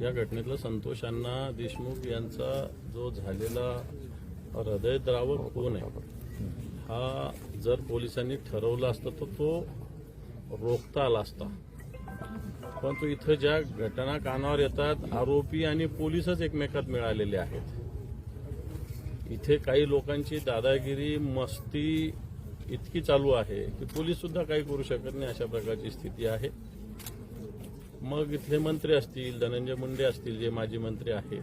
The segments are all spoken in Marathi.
या घटनेतलं संतोष अण्णा देशमुख यांचा जो झालेला हृदयद्रावक खून आहे हा जर पोलिसांनी ठरवला असता तर तो रोखता आला असता. परंतु इथं ज्या घटना कानावर येतात आरोपी आणि पोलीसच एकमेकात मिळालेले आहेत. इथे काही लोकांची दादागिरी मस्ती इतकी चालू आहे की पोलीस सुद्धा काही करू शकत नाही अशा प्रकारची स्थिती आहे. मग इथले मंत्री असतील धनंजय मुंडे असतील जे माजी मंत्री आहेत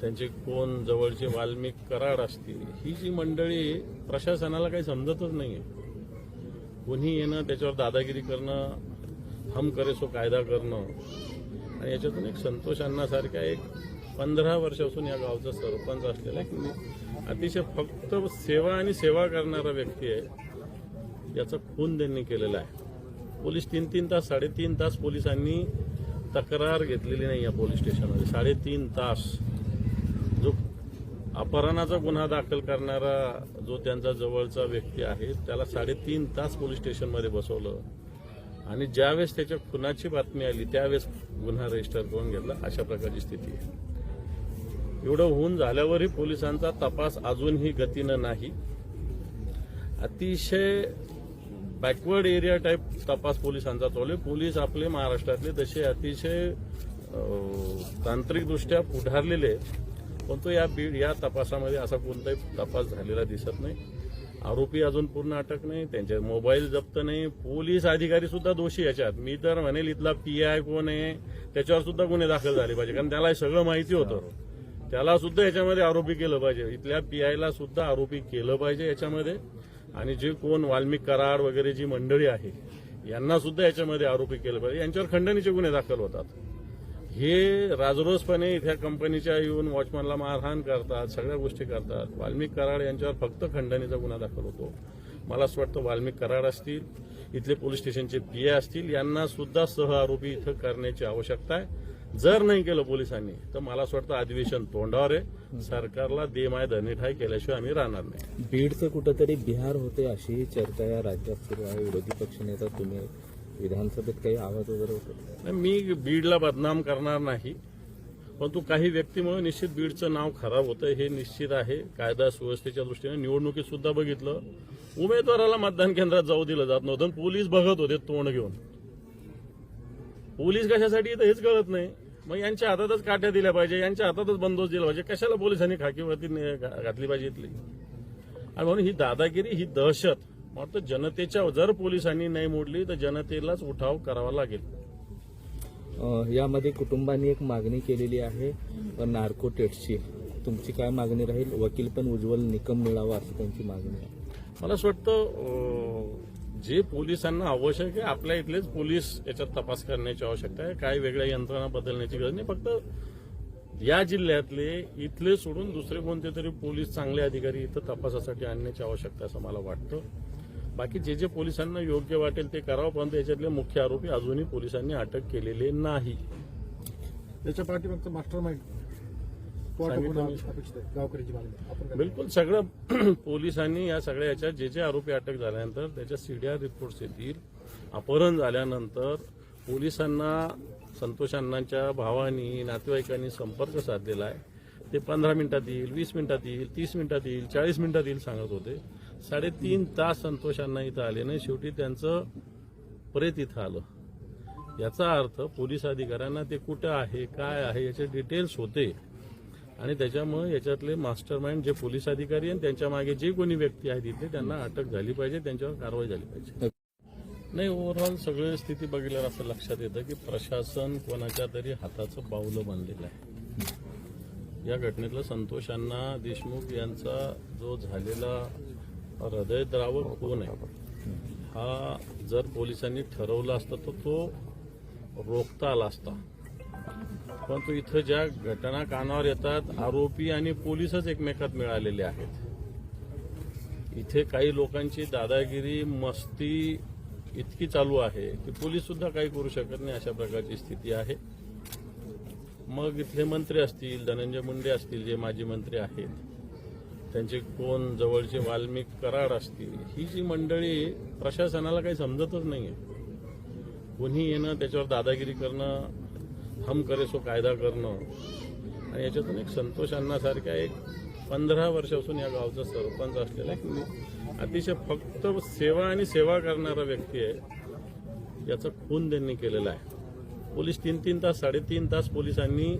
त्यांचे कोण जवळचे वाल्मिक कराड असतील ही जी मंडळी प्रशासनाला काही समजतच नाही आहे कोणी येणं त्याच्यावर दादागिरी करणं हम करे सो कायदा करणं आणि याच्यातून एक संतोष अण्णासारख्या एक पंधरा वर्षापासून या गावचा सरपंच असलेला एक अतिशय फक्त सेवा आणि सेवा करणारा व्यक्ती आहे याचा खून त्यांनी केलेला आहे. पोलीस तीन तीन तास साडेतीन तास पोलिसांनी तक्रार घेतलेली नाही या पोलीस स्टेशनमध्ये. साडेतीन तास जो अपहरणाचा गुन्हा दाखल करणारा जो त्यांचा जवळचा व्यक्ती आहे त्याला साडेतीन तास पोलीस स्टेशनमध्ये बसवलं. आणि ज्यावेळेस त्याच्या खुनाची बातमी आली त्यावेळेस गुन्हा रजिस्टर करून घेतला. अशा प्रकारची स्थिती आहे. एवढं होऊन झाल्यावरही पोलिसांचा तपास अजूनही गतीनं नाही. अतिशय बॅकवर्ड एरिया टाईप तपास पोलिसांचा चालू आहे. पोलीस आपले महाराष्ट्रातले तसे अतिशय तांत्रिकदृष्ट्या पुढारलेले पण तो या बीड या तपासामध्ये असा कोणताही तपास झालेला दिसत नाही. आरोपी अजून पूर्ण अटक नाही त्यांचे मोबाईल जप्त नाही. पोलीस अधिकारी सुद्धा दोषी याच्यात. मी तर म्हणेल इथला पीआय कोण आहे त्याच्यावर सुद्धा गुन्हे दाखल झाले पाहिजे. कारण त्याला हे सगळं माहिती होतं. त्याला सुद्धा याच्यामध्ये आरोपी केलं पाहिजे. इथल्या पीआयला सुद्धा आरोपी केलं पाहिजे याच्यामध्ये. आणि जे कोण वाल्मिक कराड वगैरे जी मंडळी आहे यांना सुद्धा याच्यामध्ये आरोपी केलं पाहिजे. यांच्यावर खंडणीचे गुन्हे दाखल होतात. हे राजरोसपणे इथल्या कंपनीच्या येऊन वॉचमॅनला मारहाण करतात सगळ्या गोष्टी करतात. वाल्मिक कराड यांच्यावर फक्त खंडणीचा गुन्हा दाखल होतो. मला असं वाटतं वाल्मिक कराड असतील इथले पोलीस स्टेशनचे पीए असतील यांना सुद्धा सह आरोपी इथं करण्याची आवश्यकता आहे. जर नाही केलं पोलिसांनी तर मला असं वाटतं अधिवेशन तोंडावर आहे. सरकारला दे माय धनीठाय केल्याशिवाय आम्ही राहणार नाही. बीडचं कुठंतरी बिहार होते अशी चर्चा या राज्यात सुरू आहे. विरोधी पक्षनेता तुम्ही विधानसभेत काही आवाज वगैरे होतो मी बीडला बदनाम करणार नाही. परंतु काही व्यक्तीमुळे निश्चित बीडचं नाव खराब होतं हे निश्चित आहे. कायदा सुव्यवस्थेच्या दृष्टीने निवडणुकीत सुद्धा बघितलं. उमेदवाराला मतदान केंद्रात जाऊ दिलं जात नव्हतं. पोलीस बघत होते तोंड घेऊन. पोलीस कशासाठी येतं हेच कळत नाही. मग यांच्या हातातच काट्या दिल्या पाहिजे यांच्या हातातच बंदोबस्त दिला पाहिजे. कशाला पोलिसांनी खाकीवरती घातली पाहिजे इथली? आणि म्हणून ही दादागिरी ही दहशत. वाटतं जनतेच्या जर पोलिसांनी नाही मोडली तर जनतेलाच उठाव करावा लागेल. यामध्ये कुटुंबांनी एक मागणी केलेली आहे नार्को टेट्सची तुमची काय मागणी राहील? वकील पण उज्ज्वल निकम मिळावा अशी त्यांची मागणी आहे. मला असं वाटतं जे पोलिसांना आवश्यक आहे आपल्या इथलेच पोलीस याच्यात तपास करण्याची आवश्यकता आहे. काही वेगळ्या यंत्रणा बदलण्याची गरज नाही. फक्त या जिल्ह्यातले इथले सोडून दुसरे कोणते तरी पोलीस चांगले अधिकारी इथं तपासासाठी आणण्याची आवश्यकता आहे असं मला वाटतं. बाकी जे जे पोलिसांना योग्य वाटेल ते करावं परंतु याच्यातले मुख्य आरोपी अजूनही पोलिसांनी अटक केलेले नाही. त्याच्या पाठी फक्त मास्टर माइंड बिलकुल सगळं पोलिसांनी या सगळ्या याच्यात जे जे आरोपी अटक झाल्यानंतर त्याच्या सीडीआर रिपोर्ट्स येतील. अपहरण झाल्यानंतर पोलिसांना संतोष अण्णांच्या भावानी नातेवाईकांनी संपर्क साधलेला आहे. ते पंधरा मिनिटात येईल वीस मिनिटात येईल तीस मिनिटात येईल चाळीस मिनिटात येईल सांगत होते. साडेतीन तास संतोष अण्णा इथं आले नाही. शेवटी त्यांचं प्रेत इथं आलं. याचा अर्थ पोलीस अधिकाऱ्यांना ते कुठं आहे काय आहे याचे डिटेल्स होते. आणि त्याच्यामुळे याच्यातले मास्टर माइंड जे पोलीस अधिकारी आणि त्यांच्या मागे जे कोणी व्यक्ती आहेत तिथे त्यांना अटक झाली पाहिजे त्यांच्यावर कारवाई झाली पाहिजे. नाही ओव्हरऑल सगळी स्थिती बघितल्यावर असं लक्षात येतं की प्रशासन कोणाच्या तरी हाताचं बावलं बनलेलं आहे. या घटनेतलं संतोषांना देशमुख यांचा जो झालेला हृदयद्रावक कोण आहे हा जर पोलिसांनी ठरवला असता तर तो रोखता आला असता. परंतु इथं ज्या घटना कानावर येतात आरोपी आणि पोलीसच एकमेकात मिळालेले आहेत. इथे काही लोकांची दादागिरी मस्ती इतकी चालू आहे की पोलीस सुद्धा काही करू शकत नाही अशा प्रकारची स्थिती आहे. मग इथले मंत्री असतील धनंजय मुंडे असतील जे माजी मंत्री आहेत त्यांचे कोण जवळचे वाल्मिक कराड असतील ही जी मंडळी प्रशासनाला काही समजतच नाही आहे कोणी येणं त्याच्यावर दादागिरी करणं हम करे सो कायदा करणं. आणि याच्यातून एक संतोष अण्णासारख्या एक पंधरा वर्षापासून या गावचा सरपंच असलेला एक अतिशय फक्त सेवा आणि सेवा करणारा व्यक्ती आहे. याचा खून त्यांनी केलेला आहे. पोलीस तीन तीन तास साडेतीन तास पोलिसांनी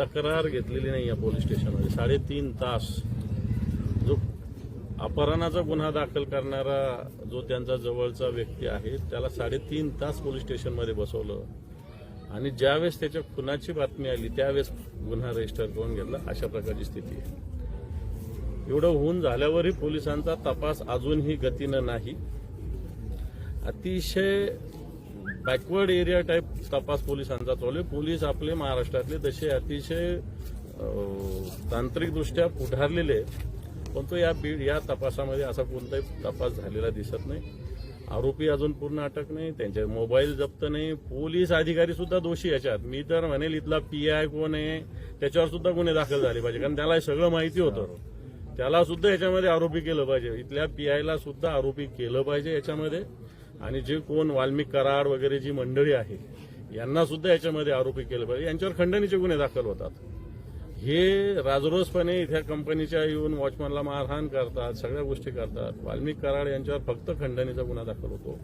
तक्रार घेतलेली नाही या पोलीस स्टेशनमध्ये. साडेतीन तास. जो अपहरणाचा गुन्हा दाखल करणारा जो त्यांचा जवळचा व्यक्ती आहे त्याला साडेतीन तास पोलीस स्टेशनमध्ये बसवलं. आणि ज्यावेळेस त्याच्या खुनाची बातमी आली त्यावेळेस गुन्हा रजिस्टर करून घेतला अशा प्रकारची स्थिती आहे. एवढं होऊन झाल्यावरही पोलिसांचा तपास अजूनही गतीनं नाही. अतिशय बॅकवर्ड एरिया टाईप तपास पोलिसांचा चालू आहे. पोलीस आपले महाराष्ट्रातले तसे अतिशय तांत्रिकदृष्ट्या पुढारलेले आहेत. पण तो या बीड या तपासामध्ये असा कोणताही तपास झालेला दिसत नाही. आरोपी अजून पूर्ण अटक नाही त्यांचे मोबाईल जप्त नाही पोलीस अधिकारी सुद्धा दोषी याच्यात. मी तर म्हणेल इथला पी आय कोण आहे त्याच्यावर सुद्धा गुन्हे दाखल झाले पाहिजे. कारण त्याला हे सगळं माहिती होतं. त्याला सुद्धा याच्यामध्ये आरोपी केलं पाहिजे. इथल्या पीआयला सुद्धा आरोपी केलं पाहिजे याच्यामध्ये. आणि जे कोण वाल्मिक कराड वगैरे जी मंडळी आहे यांना सुद्धा याच्यामध्ये आरोपी केलं पाहिजे. यांच्यावर खंडणीचे गुन्हे दाखल होतात. हे राजरोसपणे इथल्या कंपनीच्या येऊन वॉचमॅनला मारहाण करतात सगळ्या गोष्टी करतात. वाल्मिक कराड यांच्यावर फक्त खंडणीचा गुन्हा दाखल होतो.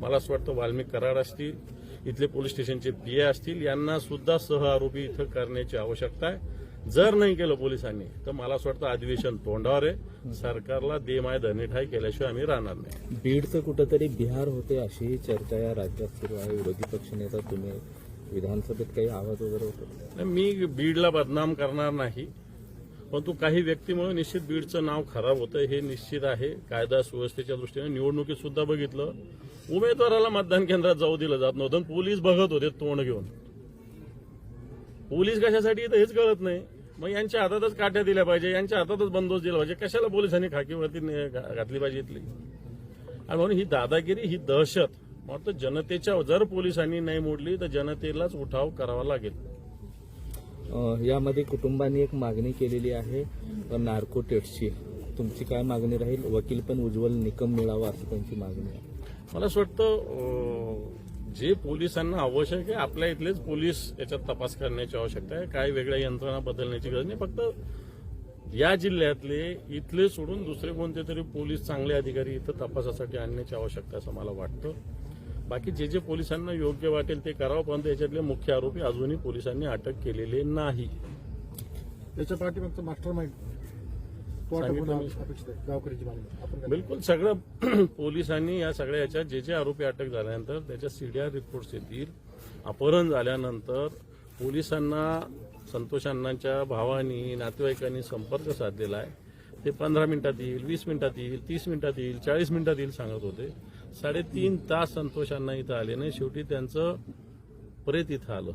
मला असं वाटतं वाल्मिक कराड असतील इथले पोलीस स्टेशनचे पी ए असतील यांना सुद्धा सह आरोपी इथं करण्याची आवश्यकता आहे. जर नाही केलं पोलिसांनी तर मला असं वाटतं अधिवेशन तोंडावर आहे. सरकारला दे माय धनीठाय केल्याशिवाय आम्ही राहणार नाही. बीडचं कुठंतरी बिहार होते अशी चर्चा या राज्यात सुरू आहे. विरोधी पक्षनेता तुम्ही विधानसभेत काही आवाज वगैरे होतो? मी बीडला बदनाम करणार नाही. परंतु काही व्यक्तीमुळे निश्चित बीडचं नाव खराब होतं हे निश्चित आहे. कायदा सुव्यवस्थेच्या दृष्टीने निवडणुकीत सुद्धा बघितलं. उमेदवाराला मतदान केंद्रात जाऊ दिलं जात नव्हतं पोलीस बघत होते तोंड घेऊन. पोलीस कशासाठी तर हेच कळत नाही. मग यांच्या हातातच काट्या दिल्या पाहिजे यांच्या हातातच बंदोबस्त दिला पाहिजे. कशाला पोलिसांनी खाकीवरती घातली पाहिजे इथली? आणि म्हणून ही दादागिरी ही दहशत. वाटतं जनतेच्या जर पोलिसांनी नाही मोडली तर जनतेलाच उठाव करावा लागेल. यामध्ये कुटुंबांनी एक मागणी केलेली आहे अं, नार्को टेट्सची तुमची काय मागणी राहील? वकील पण उज्ज्वल निकम मिळावा असं त्यांची मागणी आहे. मला असं वाटतं जे पोलिसांना आवश्यक आहे आपल्या इथलेच पोलीस याच्यात तपास करण्याची आवश्यकता आहे. काही वेगळ्या यंत्रणा बदलण्याची गरज नाही. फक्त या जिल्ह्यातले इथले सोडून दुसरे कोणते तरी पोलीस चांगले अधिकारी इथं तपासासाठी आणण्याची आवश्यकता असं मला वाटतं. बाकी जे जे पोलिसांना योग्य वाटेल ते करावं परंतु याच्यातले मुख्य आरोपी अजूनही पोलिसांनी अटक केलेले नाही. त्याच्या पाठीमागचं मास्टर माइंड बिलकुल सगळं पोलिसांनी या सगळ्या याच्यात जे जे आरोपी अटक झाल्यानंतर त्याच्या सीडीआर रिपोर्ट्स येतील. अपहरण झाल्यानंतर पोलिसांना संतोष अण्णांच्या भावानी नातेवाईकांनी संपर्क साधलेला आहे. ते पंधरा मिनिटात येईल वीस मिनिटात येईल तीस मिनिटात येईल चाळीस मिनिटात येईल सांगत होते. साडेतीन तास संतोषांना इथं आले नाही. शेवटी त्यांचं प्रेत इथं आलं.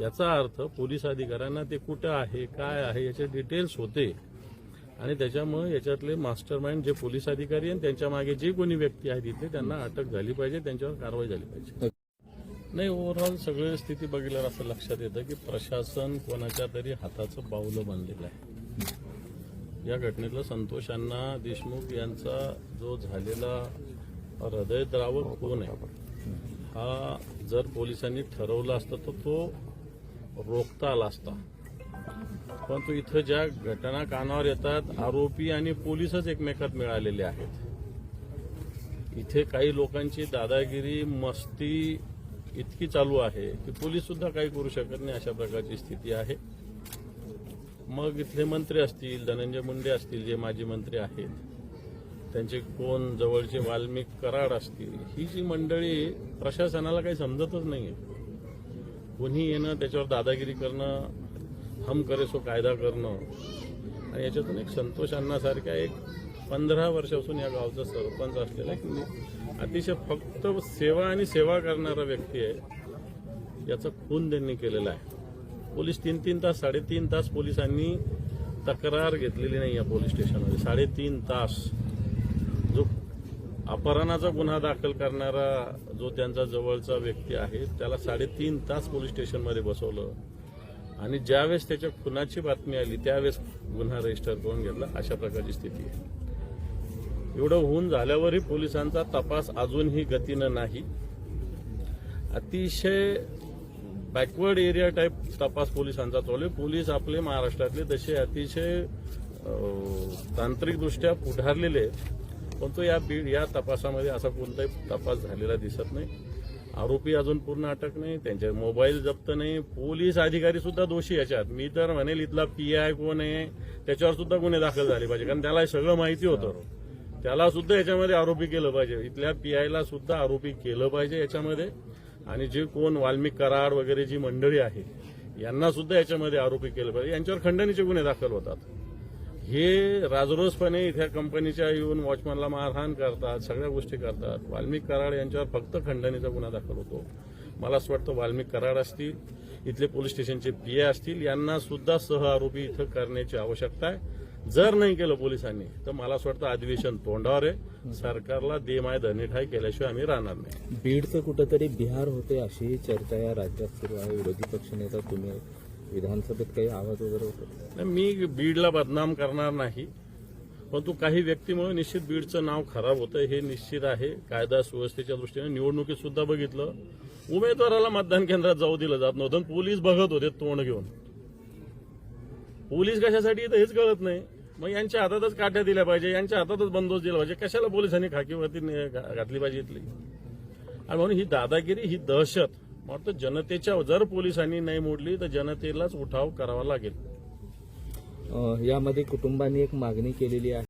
याचा अर्थ पोलीस अधिकाऱ्यांना ते कुठं आहे काय आहे याचे डिटेल्स होते. आणि त्याच्यामुळे याच्यातले मास्टर माइंड जे पोलीस अधिकारी आहेत त्यांच्या मागे जे कोणी व्यक्ती आहेत तिथे त्यांना अटक झाली पाहिजे त्यांच्यावर कारवाई झाली पाहिजे. नाही ओव्हरऑल सगळी स्थिती बघितल्यावर असं लक्षात येतं की प्रशासन कोणाच्या तरी हाताचं बावलं बनलेलं आहे. या घटनेतलं संतोषांना देशमुख यांचा जो झालेला हृदयद्रावक खून आहे? हा जर पोलिसांनी ठरवला असता तर तो रोखता आला असता. परंतु इथं ज्या घटना कानावर येतात आरोपी आणि पोलीसच एकमेकात मिळालेले आहेत. इथे काही लोकांची दादागिरी मस्ती इतकी चालू आहे की पोलीस सुद्धा काही करू शकत नाही अशा प्रकारची स्थिती आहे. मग इथले मंत्री असतील धनंजय मुंडे असतील जे माजी मंत्री आहेत त्यांचे कोण जवळचे वाल्मिक कराड असतील ही जी मंडळी प्रशासनाला काही समजतच नाहीये. कोणी येणं त्याच्यावर दादागिरी करणं हम करे सो कायदा करणं आणि याच्यातून एक संतोष अण्णासारख्या एक पंधरा वर्षापासून या गावचा सरपंच असलेला एक अतिशय फक्त सेवा आणि सेवा करणारा व्यक्ती आहे. याचा खून त्यांनी केलेला आहे. पोलीस तीन तीन तास साडेतीन तास पोलिसांनी तक्रार घेतलेली नाही या पोलीस स्टेशनमध्ये. साडेतीन तास. अपहरणाचा गुन्हा दाखल करणारा जो त्यांचा जवळचा व्यक्ती आहे त्याला साडेतीन तास पोलीस स्टेशनमध्ये बसवलं. आणि ज्यावेळेस त्याच्या खुनाची बातमी आली त्यावेळेस गुन्हा रजिस्टर करून घेतला. अशा प्रकारची स्थिती आहे. एवढं होऊन झाल्यावरही पोलिसांचा तपास अजूनही गतीनं नाही. अतिशय बॅकवर्ड एरिया टाईप तपास पोलिसांचा चालू आहे. पोलीस आपले महाराष्ट्रातले तसे अतिशय तांत्रिकदृष्ट्या पुढारलेले आहेत. परंतु या बीड या तपासामध्ये असा कोणताही तपास झालेला दिसत नाही. आरोपी अजून पूर्ण अटक नाही त्यांचे मोबाईल जप्त नाही पोलीस अधिकारी सुद्धा दोषी याच्यात. मी तर म्हणेल इथला पी आय कोण आहे त्याच्यावर सुद्धा गुन्हे दाखल झाले पाहिजे. कारण त्याला हे सगळं माहिती होतं. त्याला सुद्धा याच्यामध्ये आरोपी केलं पाहिजे. इथल्या पीआयला सुद्धा आरोपी केलं पाहिजे याच्यामध्ये. आणि जे कोण वाल्मिक कराड वगैरे जी मंडळी आहे यांना सुद्धा याच्यामध्ये आरोपी केलं पाहिजे. यांच्यावर खंडणीचे गुन्हे दाखल होतात. हे राजरोसपणे इथल्या कंपनीच्या येऊन वॉचमॅनला मारहाण करतात सगळ्या गोष्टी करतात. वाल्मिक कराड यांच्यावर फक्त खंडणीचा गुन्हा दाखल होतो. मला असं वाटतं वाल्मिक कराड असतील इथले पोलीस स्टेशनचे पीए असतील यांना सुद्धा सह आरोपी इथं करण्याची आवश्यकता आहे. जर नाही केलं पोलिसांनी तर मला असं वाटतं अधिवेशन तोंडावर आहे. सरकारला दे माय धनीठाय केल्याशिवाय आम्ही राहणार नाही. बीडचं कुठंतरी बिहार होते अशी चर्चा या राज्यात सुरू आहे. विरोधी पक्षनेता तुम्ही विधानसभेत काही आवाज वगैरे होतो? नाही, मी बीडला बदनाम करणार नाही. परंतु काही व्यक्तीमुळे निश्चित बीडचं नाव खराब होतं हे निश्चित आहे. कायदा सुव्यवस्थेच्या दृष्टीने निवडणुकीत सुद्धा बघितलं. उमेदवाराला मतदान केंद्रात जाऊ दिलं जात नव्हतं पोलीस बघत होते तोंड घेऊन. पोलीस कशासाठी येतं हेच कळत नाही. मग यांच्या हातातच काट्या दिल्या पाहिजे यांच्या हातातच बंदोबस्त दिला पाहिजे. कशाला पोलिसांनी खाकीवरती घातली पाहिजे इथली? आणि म्हणून ही दादागिरी ही दहशत. वाटतं जनतेच्या जर पोलिसांनी नाही मोडली तर जनतेलाच उठाव करावा लागेल. यामध्ये कुटुंबांनी एक मागणी केलेली आहे.